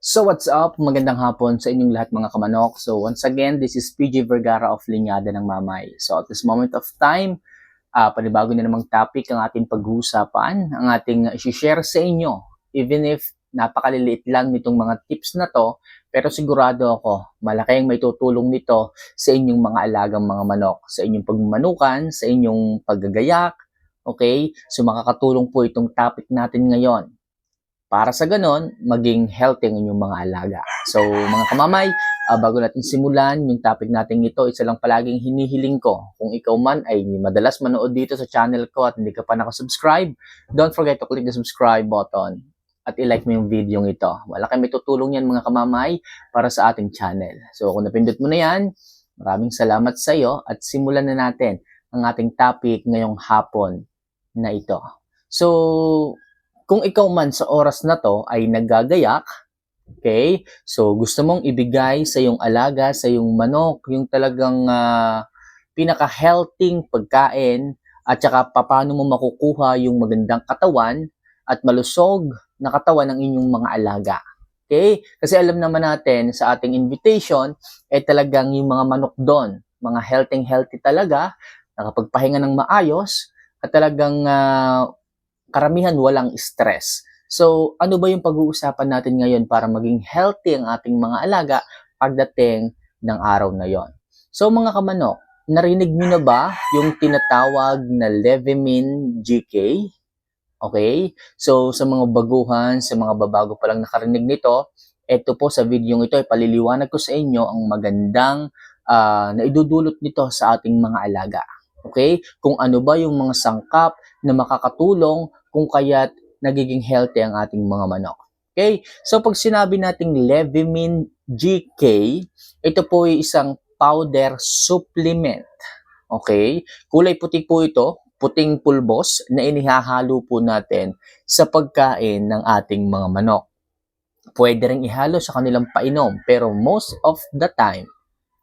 So what's up? Magandang hapon sa inyong lahat mga kamanok. So once again, this is PG Vergara of Linyada ng Mamay. So at this moment of time, uh, panibago na namang topic ang ating pag-uusapan, ang ating share sa inyo. Even if napakaliliit lang nitong mga tips na to, pero sigurado ako, malaki ang may tutulong nito sa inyong mga alagang mga manok, sa inyong pagmanukan, sa inyong paggagayak, okay? So makakatulong po itong topic natin ngayon para sa ganon, maging healthy ang inyong mga alaga. So, mga kamamay, uh, bago natin simulan yung topic natin ito, isa lang palaging hinihiling ko. Kung ikaw man ay madalas manood dito sa channel ko at hindi ka pa nakasubscribe, don't forget to click the subscribe button at i-like mo yung video ito. Wala may tutulong yan mga kamamay para sa ating channel. So, kung napindot mo na yan, maraming salamat sa iyo at simulan na natin ang ating topic ngayong hapon na ito. So, kung ikaw man sa oras na to ay naggagayak, okay, so gusto mong ibigay sa yung alaga, sa yung manok, yung talagang uh, pinaka-healthy pagkain at saka paano mo makukuha yung magandang katawan at malusog na katawan ng inyong mga alaga. Okay? Kasi alam naman natin sa ating invitation, eh talagang yung mga manok doon, mga healthy-healthy talaga, nakapagpahinga ng maayos, at talagang uh, karamihan walang stress. So, ano ba yung pag-uusapan natin ngayon para maging healthy ang ating mga alaga pagdating ng araw na yon? So, mga kamanok, narinig niyo na ba yung tinatawag na Levimin GK? Okay? So, sa mga baguhan, sa mga babago pa lang nakarinig nito, ito po sa video ito ay paliliwanag ko sa inyo ang magandang uh, na idudulot nito sa ating mga alaga. Okay? Kung ano ba yung mga sangkap na makakatulong kung kaya't nagiging healthy ang ating mga manok. Okay? So pag sinabi nating Levimin GK, ito po ay isang powder supplement. Okay? Kulay puti po ito, puting pulbos na inihahalo po natin sa pagkain ng ating mga manok. Pwede rin ihalo sa kanilang painom, pero most of the time,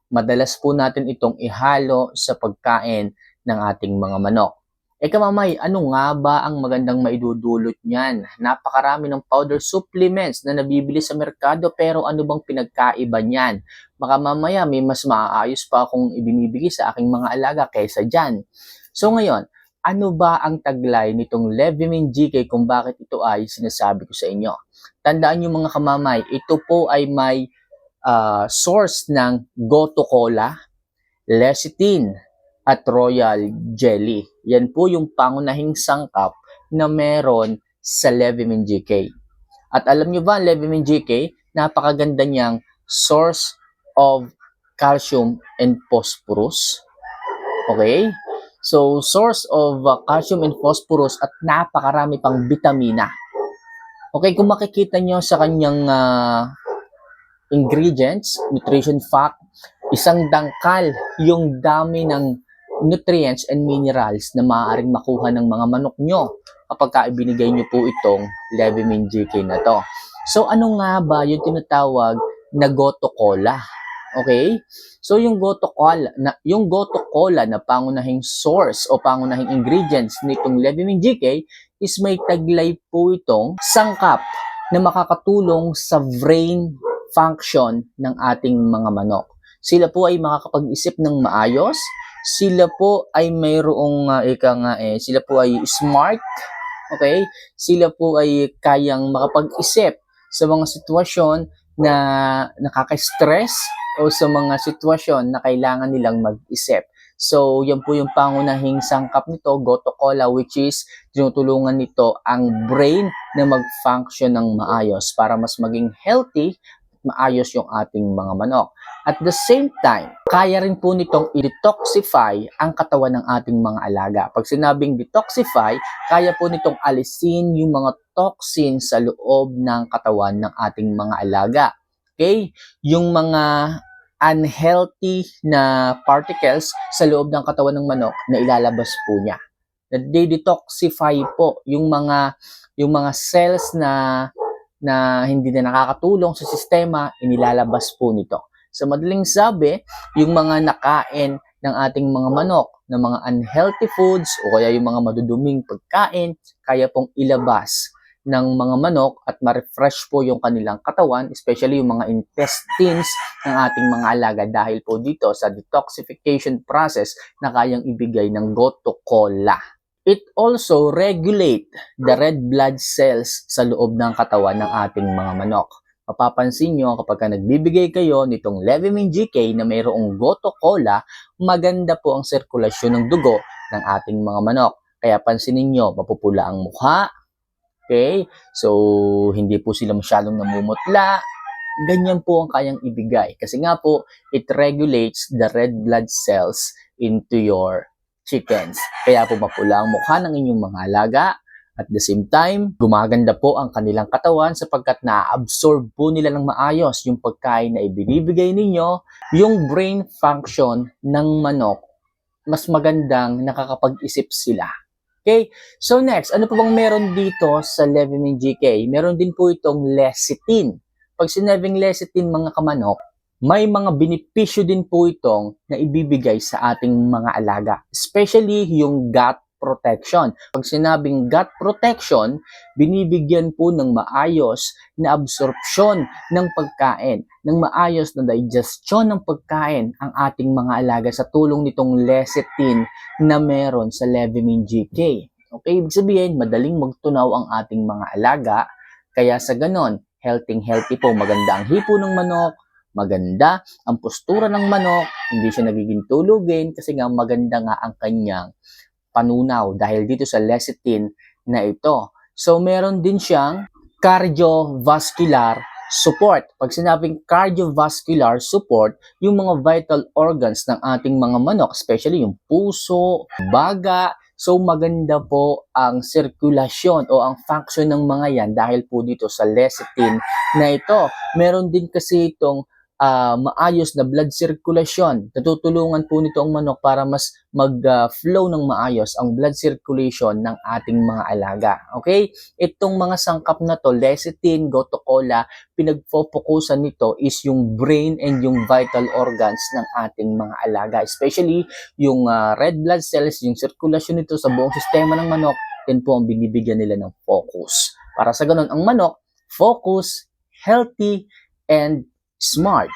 madalas po natin itong ihalo sa pagkain ng ating mga manok. Eh kamamay, ano nga ba ang magandang maidudulot niyan? Napakarami ng powder supplements na nabibili sa merkado pero ano bang pinagkaiba niyan? Baka mamaya may mas maaayos pa akong ibinibigay sa aking mga alaga kaysa dyan. So ngayon, ano ba ang taglay nitong Levimin GK kung bakit ito ay sinasabi ko sa inyo? Tandaan niyo mga kamamay, ito po ay may uh, source ng Goto Cola, lecithin, at royal jelly. Yan po yung pangunahing sangkap na meron sa Levimin GK. At alam nyo ba, Levimin GK, napakaganda niyang source of calcium and phosphorus. Okay? So, source of uh, calcium and phosphorus at napakarami pang vitamina. Okay, kung makikita nyo sa kanyang uh, ingredients, nutrition fact, isang dangkal yung dami ng nutrients and minerals na maaaring makuha ng mga manok nyo kapag ka ibinigay nyo po itong Levimin GK na to. So ano nga ba yung tinatawag na Goto Cola? Okay? So yung Goto Cola na yung Goto Cola na pangunahing source o pangunahing ingredients nitong Levimin GK is may taglay po itong sangkap na makakatulong sa brain function ng ating mga manok. Sila po ay makakapag-isip ng maayos, sila po ay mayroong uh, ika nga eh, sila po ay smart, okay? Sila po ay kayang makapag-isip sa mga sitwasyon na nakaka-stress o sa mga sitwasyon na kailangan nilang mag-isip. So, yan po yung pangunahing sangkap nito, Goto Cola, which is tinutulungan nito ang brain na mag-function ng maayos para mas maging healthy at maayos yung ating mga manok. At the same time, kaya rin po nitong i-detoxify ang katawan ng ating mga alaga. Pag sinabing detoxify, kaya po nitong alisin yung mga toxin sa loob ng katawan ng ating mga alaga. Okay? Yung mga unhealthy na particles sa loob ng katawan ng manok na ilalabas po niya. Na-detoxify po yung mga yung mga cells na na hindi na nakakatulong sa sistema, inilalabas po nito. Sa madaling sabi, yung mga nakain ng ating mga manok ng mga unhealthy foods o kaya yung mga maduduming pagkain, kaya pong ilabas ng mga manok at ma-refresh po yung kanilang katawan, especially yung mga intestines ng ating mga alaga dahil po dito sa detoxification process na kayang ibigay ng goto cola. It also regulate the red blood cells sa loob ng katawan ng ating mga manok. Mapapansin nyo kapag ka nagbibigay kayo nitong Levemine GK na mayroong goto cola, maganda po ang sirkulasyon ng dugo ng ating mga manok. Kaya pansinin nyo, mapupula ang mukha. Okay? So, hindi po sila masyadong namumutla. Ganyan po ang kayang ibigay. Kasi nga po, it regulates the red blood cells into your chickens. Kaya po mapula ang mukha ng inyong mga alaga. At the same time, gumaganda po ang kanilang katawan sapagkat na-absorb po nila ng maayos yung pagkain na ibinibigay ninyo, yung brain function ng manok, mas magandang nakakapag-isip sila. Okay? So next, ano po bang meron dito sa Levemine GK? Meron din po itong lecithin. Pag sinabing lecithin mga kamanok, may mga benepisyo din po itong na ibibigay sa ating mga alaga. Especially yung gut protection. Pag sinabing gut protection, binibigyan po ng maayos na absorption ng pagkain, ng maayos na digestion ng pagkain ang ating mga alaga sa tulong nitong lecithin na meron sa Levemine GK. Okay, ibig sabihin, madaling magtunaw ang ating mga alaga, kaya sa ganon, healthy-healthy po, maganda ang hipo ng manok, maganda ang postura ng manok, hindi siya nagiging tulugin kasi nga maganda nga ang kanyang panunaw dahil dito sa lecithin na ito. So meron din siyang cardiovascular support. Pag sinabing cardiovascular support, yung mga vital organs ng ating mga manok, especially yung puso, baga, so maganda po ang sirkulasyon o ang function ng mga yan dahil po dito sa lecithin na ito. Meron din kasi itong ah, maayos na blood circulation. Natutulungan po nito ang manok para mas mag-flow ng maayos ang blood circulation ng ating mga alaga. Okay? Itong mga sangkap na to, lecithin, goto cola, pinagfofokusan nito is yung brain and yung vital organs ng ating mga alaga. Especially yung ah, red blood cells, yung circulation nito sa buong sistema ng manok, din po ang binibigyan nila ng focus. Para sa ganun, ang manok, focus, healthy, and smart.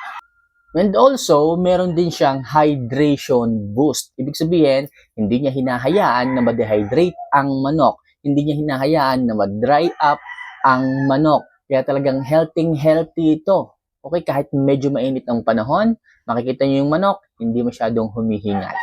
And also, meron din siyang hydration boost. Ibig sabihin, hindi niya hinahayaan na ma-dehydrate ang manok. Hindi niya hinahayaan na ma-dry up ang manok. Kaya talagang healthy-healthy ito. Okay, kahit medyo mainit ang panahon, makikita niyo yung manok, hindi masyadong humihingal.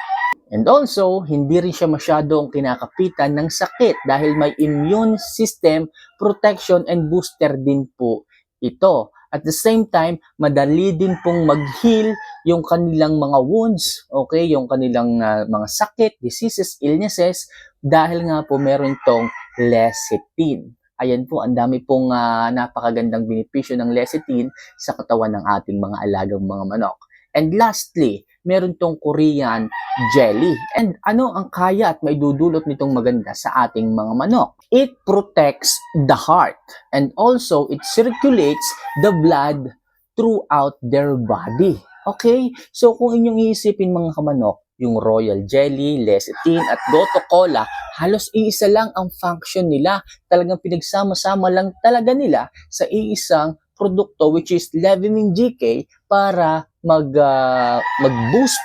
And also, hindi rin siya masyadong kinakapitan ng sakit dahil may immune system protection and booster din po ito. At the same time, madali din pong mag-heal yung kanilang mga wounds, okay, yung kanilang ah, mga sakit, diseases, illnesses, dahil nga po meron tong lecithin. Ayan po, ang dami pong ah, napakagandang benepisyo ng lecithin sa katawan ng ating mga alagang mga manok. And lastly, meron tong Korean jelly. And ano ang kaya at may dudulot nitong maganda sa ating mga manok? It protects the heart and also it circulates the blood throughout their body. Okay? So kung inyong iisipin mga kamanok, yung royal jelly, lecithin at goto cola, halos iisa lang ang function nila. Talagang pinagsama-sama lang talaga nila sa iisang produkto which is Levemine GK para mag ah, mag-boost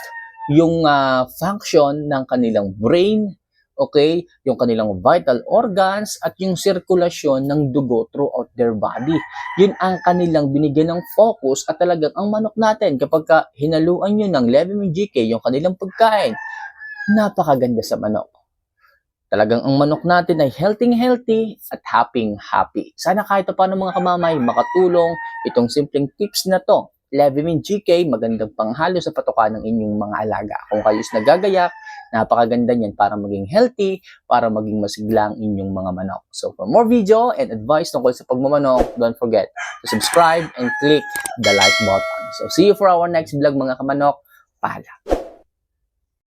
yung ah, function ng kanilang brain, okay, yung kanilang vital organs at yung sirkulasyon ng dugo throughout their body. Yun ang kanilang binigyan ng focus at talagang ang manok natin kapag ka hinaluan nyo ng Levemine GK yung kanilang pagkain, napakaganda sa manok. Talagang ang manok natin ay healthy-healthy at happy-happy. Sana kahit pa paano mga kamamay makatulong itong simpleng tips na to. Levemine GK, magandang panghalo sa patukan ng inyong mga alaga. Kung kayo is nagagayak, napakaganda niyan para maging healthy, para maging masigla ang inyong mga manok. So for more video and advice tungkol sa pagmamanok, don't forget to subscribe and click the like button. So see you for our next vlog mga kamanok. Pala.